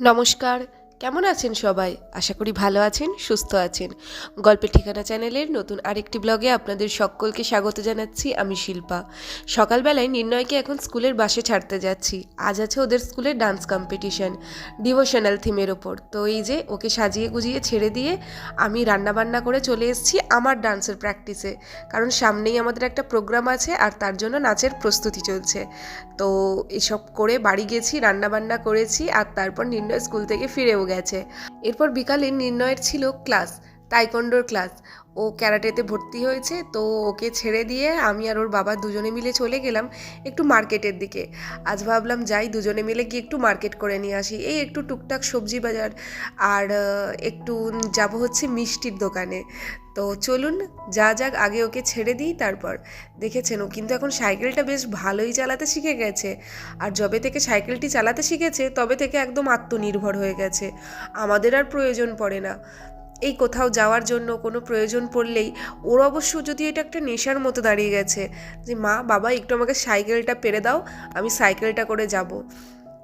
নমস্কার। কেমন আছেন সবাই? আশা করি ভালো আছেন, সুস্থ আছেন। গল্পের ঠিকানা চ্যানেলের নতুন আরেকটি ব্লগে আপনাদের সকলকে স্বাগত জানাচ্ছি আমি শিল্পা। সকালবেলায় নির্ণয়কে এখন স্কুলের বাসে ছাড়তে যাচ্ছি। আজ আছে ওদের স্কুলের ডান্স কম্পিটিশন, ডিভোশনাল থিমের ওপর। তো এই যে ওকে সাজিয়ে গুজিয়ে ছেড়ে দিয়ে আমি রান্নাবান্না করে চলে এসেছি আমার ডান্সের প্র্যাকটিসে। কারণ সামনেই আমাদের একটা প্রোগ্রাম আছে আর তার জন্য নাচের প্রস্তুতি চলছে। তো এসব করে বাড়ি গেছি, রান্নাবান্না করেছি আর তারপর নির্ণয় স্কুল থেকে ফিরেও গেছে। এরপর বিকালে নির্ণয়ের ছিল ক্লাস, তাইকন্ডোর ক্লাস। ও ক্যারাটেতে ভর্তি হয়েছে, তো ওকে ছেড়ে দিয়ে আমি আর ওর বাবা দুজনে মিলে চলে গেলাম একটু মার্কেটের দিকে। আজ ভাবলাম যাই, দুজনে মিলে গিয়ে একটু মার্কেট করে নিয়ে আসি। এই একটু টুকটাক সবজি বাজার আর একটু যাব হচ্ছে মিষ্টির দোকানে। তো চলুন, যা যাক, আগে ওকে ছেড়ে দিই তারপর। দেখেছেন, ও কিন্তু এখন সাইকেলটা বেশ ভালোই চালাতে শিখে গেছে। আর যবে থেকে সাইকেলটি চালাতে শিখেছে, তবে থেকে একদম আত্মনির্ভর হয়ে গেছে। আমাদের আর প্রয়োজন পড়ে না। এই কোথাও যাওয়ার জন্য কোনো প্রয়োজন পড়লেই, ওর অবশ্য যদি এটা একটা নেশার মতো দাঁড়িয়ে গেছে যে, মা, বাবা, একটু আমাকে সাইকেলটা পেরে দাও, আমি সাইকেলটা করে যাব।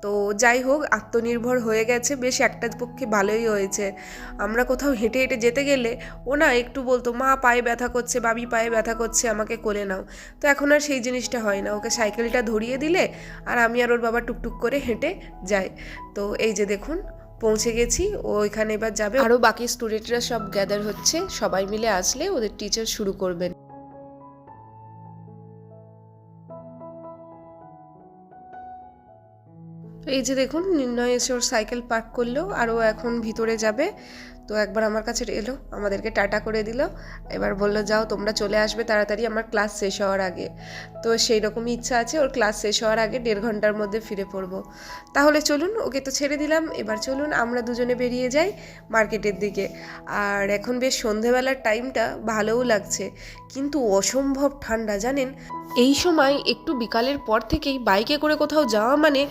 তো যাই হোক, আত্মনির্ভর হয়ে গেছে। বেশ একটা পক্ষে ভালোই হয়েছে। আমরা কোথাও হেঁটে হেঁটে যেতে গেলে ও না একটু বলতো, মা, পায়ে ব্যথা করছে, বাবি পায়ে ব্যথা করছে, আমাকে কোলে নাও। তো এখন আর সেই জিনিসটা হয় না। ওকে সাইকেলটা ধরিয়ে দিলে আর আমি আর ওর বাবা টুকটুক করে হেঁটে যাই। তো এই যে দেখুন, পৌঁছে গেছি। ও এখানে এবার যাবে। আরও বাকি স্টুডেন্টরা সব গ্যাদার হচ্ছে। সবাই মিলে আসলে ওদের টিচার শুরু করবেন। এই যে দেখুন, নির্ণয় এসে ওর সাইকেল পার্ক করল আর ও এখন ভিতরে যাবে। তো একবার আমার কাছে এলো, আমাদেরকে টাটা করে দিল। এবার বলল, যাও, তোমরা চলে আসবে তাড়াতাড়ি, আমার ক্লাস শেষ হওয়ার আগে। তো সেই রকমই ইচ্ছা আছে, ওর ক্লাস শেষ হওয়ার আগে দেড় ঘণ্টার মধ্যে ফিরে পড়ব। তাহলে চলুন, ওকে তো ছেড়ে দিলাম। এবার চলুন, আমরা দুজনে বেরিয়ে যাই মার্কেটের দিকে। আর এখন বেশ সন্ধেবেলার টাইমটা, ভালোও লাগছে। কিন্তু অসম্ভব ঠান্ডা, জানেন? এই সময় একটু বিকালের পর থেকেই বাইকে করে কোথাও যাওয়া মানে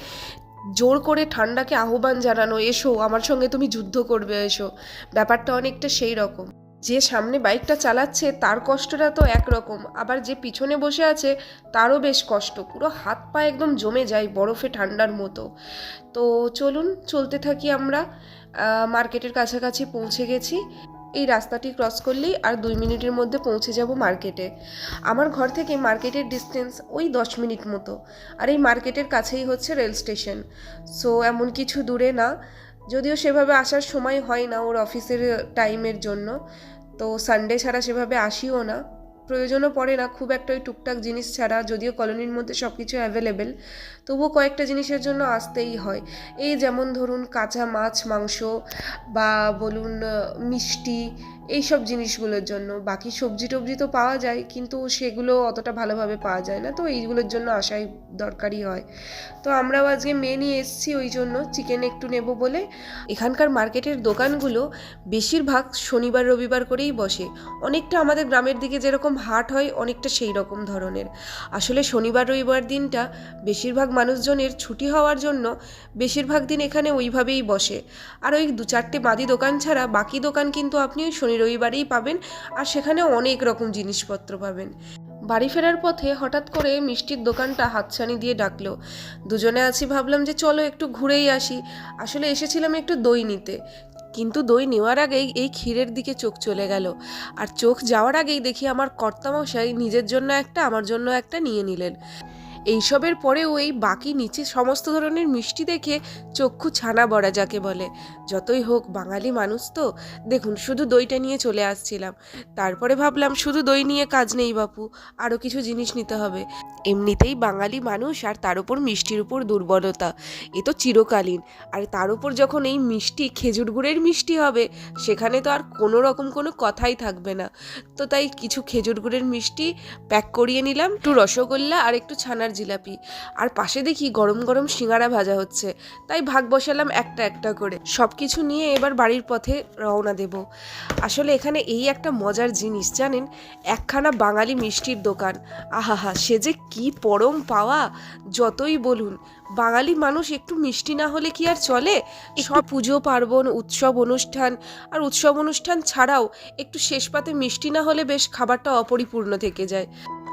জোর করে ঠান্ডাকে আহ্বান জানানো, এসো, আমার সঙ্গে তুমি যুদ্ধ করবে, এসো। ব্যাপারটা অনেকটা সেই রকম। যে সামনে বাইকটা চালাচ্ছে, তার কষ্টটা তো একরকম। আবার যে পিছনে বসে আছে, তারও বেশ কষ্ট। পুরো হাত পা একদম জমে যায় বরফে ঠান্ডার মতো। তো চলুন, চলতে থাকি আমরা। মার্কেটের কাছাকাছি পৌঁছে গেছি। এই রাস্তাটি ক্রস করলেই আর দুই মিনিটের মধ্যে পৌঁছে যাব মার্কেটে আমার ঘর থেকে মার্কেটের ডিস্টেন্স ওই দশ মিনিট মতো। আর এই মার্কেটের কাছেই হচ্ছে রেল স্টেশন সো এমন কিছু দূরে না। যদিও সেভাবে আসার সময় হয় না ওর অফিসের টাইমের জন্য। তো সানডে ছাড়া সেভাবে আসিও না। প্রয়োজনও পড়ে না, খুব একটা ওই টুকটাক জিনিস ছাড়া, যদিও কলোনির মধ্যে সব কিছু অ্যাভেলেবেল তবুও কয়েকটা জিনিসের জন্য আসতেই হয়। এই যেমন ধরুন কাঁচা মাছ, মাংস বা বলুন মিষ্টি এই সব জিনিসগুলোর জন্য। বাকি সবজি টবজি তো পাওয়া যায়, কিন্তু সেগুলো অতটা ভালোভাবে পাওয়া যায় না। তো এইগুলোর জন্য আসাই দরকারি হয়। তো আমরাও আজকে মেয়ে নিয়ে এসেছি ওই জন্য। চিকেন একটু নেব বলে। এখানকার মার্কেটের দোকানগুলো বেশিরভাগ শনিবার, রবিবার করেই বসে। অনেকটা আমাদের গ্রামের দিকে যেরকম হাট হয়, অনেকটা সেই রকম ধরনের। আসলে শনিবার, রবিবার দিনটা বেশিরভাগ মানুষজনের ছুটি হওয়ার জন্য বেশিরভাগ দিন এখানে ওইভাবেই বসে। আর ওই দু চারটে বাদি দোকান ছাড়া বাকি দোকান কিন্তু আপনি ওই শনি রবিবারেই পাবেন আর সেখানে অনেক রকম জিনিসপত্র পাবেন। বাড়ি ফেরার পথে হঠাৎ করে মিষ্টির দোকানটা হাতছানি দিয়ে ডাকলো। দুজনে আছি, ভাবলাম যে চলো একটু ঘুরেই আসি। আসলে এসেছিলাম একটু দই নিতে। কিন্তু দই নেওয়ার আগেই এই ক্ষীরের দিকে চোখ চলে গেল। আর চোখ যাওয়ার আগেই দেখি আমার কর্তামশাই নিজের জন্য একটা, আমার জন্য একটা নিয়ে নিলেন। এইসবের পরেও এই বাকি নিচে সমস্ত ধরনের মিষ্টি দেখে চক্ষু ছানা বড়া যাকে বলে। যতই হোক, বাঙালি মানুষ তো। দেখুন, শুধু দইটা নিয়ে চলে আসছিলাম। তারপরে ভাবলাম, শুধু দই নিয়ে কাজ নেই বাপু আরও কিছু জিনিস নিতে হবে। এমনিতেই বাঙালি মানুষ আর তার উপর মিষ্টির উপর দুর্বলতা, এ তো চিরকালীন। আর তার উপর যখন এই মিষ্টি, খেজুর গুড়ের মিষ্টি হবে, সেখানে তো আর কোনো রকম কোনো কথাই থাকবে না। তো তাই কিছু খেজুর গুড়ের মিষ্টি প্যাক করিয়ে নিলাম, একটু রসগোল্লা আর একটু ছানার জিলাপি। আর পাশে দেখি গরম গরম সিঙ্গারা ভাজা হচ্ছে। তাই ভাগ বসালাম একটা একটা করে। সব কিছু নিয়ে এবার বাড়ির পথে রওনা দেব। আসলে এখানে এই একটা মজার জিনিস জানেন? একখানা বাঙালি মিষ্টির দোকান। আহাহা সে যে কি পরম পাওয়া! যতই বলুন বাঙালি মানুষ একটু মিষ্টি না হলে কি আর চলে? সব পুজো পার্বণ উৎসব অনুষ্ঠান। আর উৎসব অনুষ্ঠান ছাড়াও একটু শেষ পাতে মিষ্টি না হলে বেশ খাবারটা অপরিপূর্ণ থেকে যায়।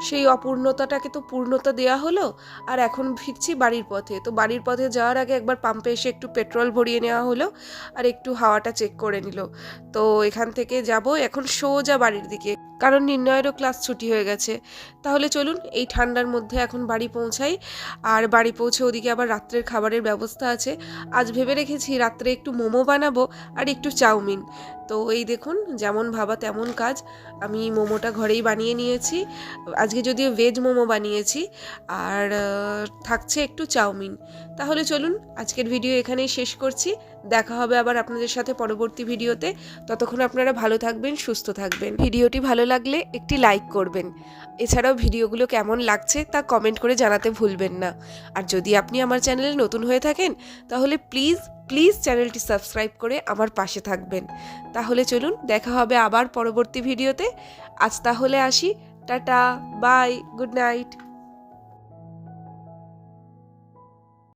সেই অপূর্ণতাটাকে তো পূর্ণতা হোক হলো, আর এখন ফিরছি বাড়ির পথে। তো বাড়ির পথে যাওয়ার আগে একবার পাম্পে এসে একটু পেট্রোল ভরিয়ে নেওয়া হলো আর একটু হাওয়াটা চেক করে নিল। তো এখান থেকে যাব এখন সোজা বাড়ির দিকে, কারণ নির্ণয়েরও ক্লাস ছুটি হয়ে গেছে। তাহলে চলুন এই ঠান্ডার মধ্যে এখন বাড়ি পৌঁছাই। আর বাড়ি পৌঁছে ওদিকে আবার রাত্রের খাবারের ব্যবস্থা আছে। আজ ভেবে রেখেছি রাত্রে একটু মোমো বানাবো আর একটু চাউমিন। তো এই দেখুন, যেমন ভাবা তেমন কাজ। আমি মোমোটা ঘরেই বানিয়ে নিয়েছি। আজকে যদিও ভেজ মোমো বানিয়েছি, আর থাকছে একটু চাউমিন। তাহলে চলুন, আজকের ভিডিও এখানেই শেষ করছি। দেখা হবে আবার আপনাদের সাথে পরবর্তী ভিডিওতে ততক্ষণ আপনারা ভালো থাকবেন, সুস্থ থাকবেন। ভিডিওটি ভালো লাগলে একটি লাইক করবেন। এছাড়াও ভিডিওগুলো কেমন লাগছে তা কমেন্ট করে জানাতে ভুলবেন না। আর যদি আপনি আমার চ্যানেলে নতুন হয়ে থাকেন, তাহলে প্লিজ প্লিজ চ্যানেলটি সাবস্ক্রাইব করে আমার পাশে থাকবেন। তাহলে চলুন দেখা হবে আবার পরবর্তী ভিডিওতে। আজ তাহলে আসি। টাটা, বাই, গুড নাইট।